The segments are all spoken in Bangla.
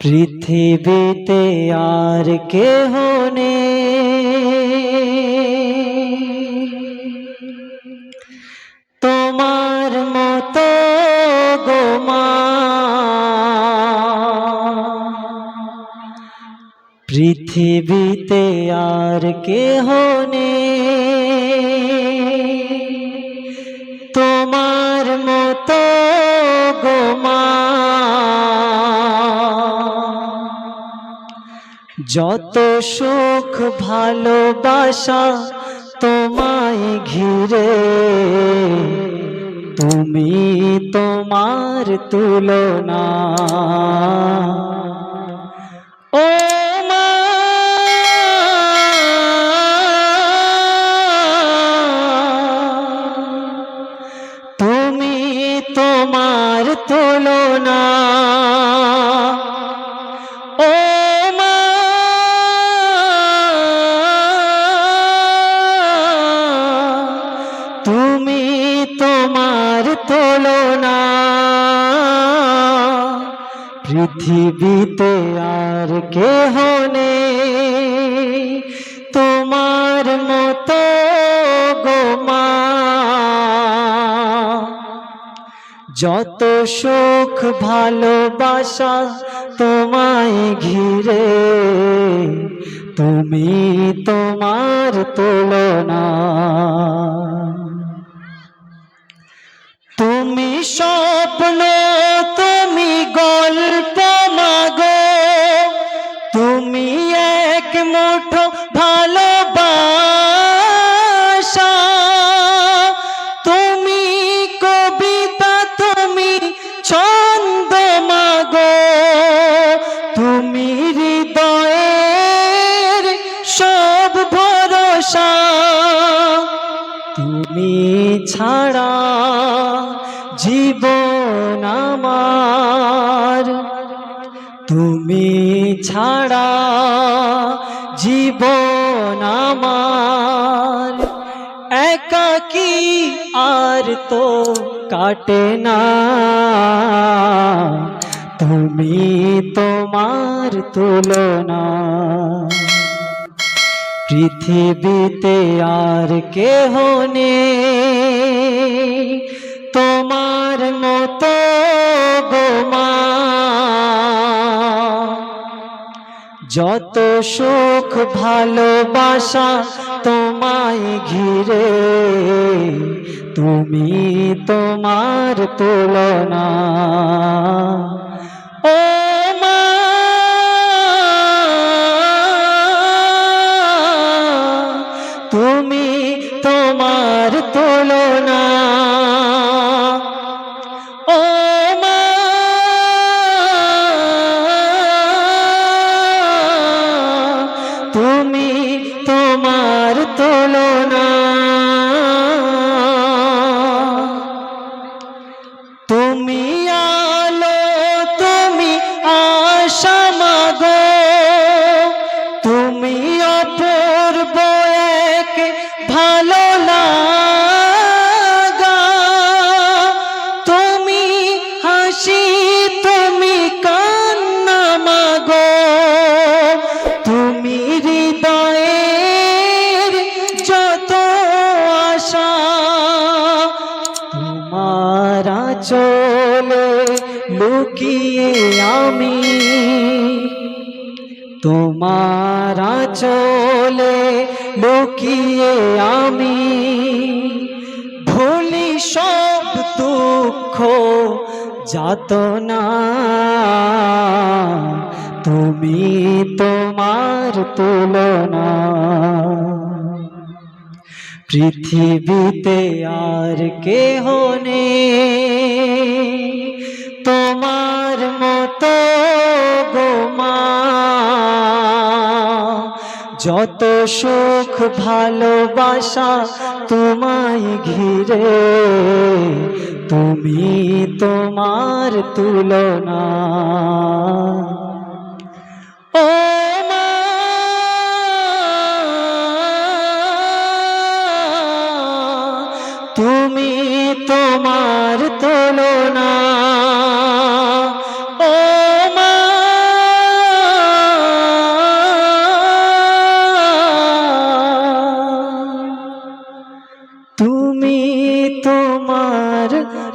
পৃথিবীতে আর কেহ নেই। তোমার মতো গোমা পৃথিবীতে আর কেহ নেই। তোমার মতো গোমা যত সুখ ভালোবাসা তোমায় ঘিরে তুমি তোমার তুলনা। ও পৃথিবীতে আর কেহ নেই। তোমার মতো গোমা যত সুখ ভালোবাসা তোমায় ঘিরে, তুমি তোমার তুলনা। তুমি স্বপ্ন তুমি মাগো, তুমি এক মুঠো ভালোবাসা। তুমি কবিতা, তুমি ছন্দ মাগো, তুমি হৃদয়ের সব ভরসা। তুমি ছাড়া জীবন আমার। তুমি ছাড়া জীবন আমার। একাকি আর তো কাটে না। তুমি তোমার তুলনা। পৃথিবীতে আর কেহ নেই। মতো গোমা যত সুখ ভালোবাসা তোমায় ঘিরে তুমি তোমার তুলনা। লুকিয়ে আমি। তোমার চলে লুকিয়ে আমি। ভুলি সব দুঃখ যাতনা। তুমি তোমার তুলনা। পৃথিবীতে আর কেহ নেই। তোমার মতো গোমা যত সুখ ভালোবাসা তোমায় ঘিরে তুমি তোমার তুলনা। ও তুমি তোমার তুমি তোমার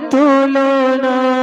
তুলনা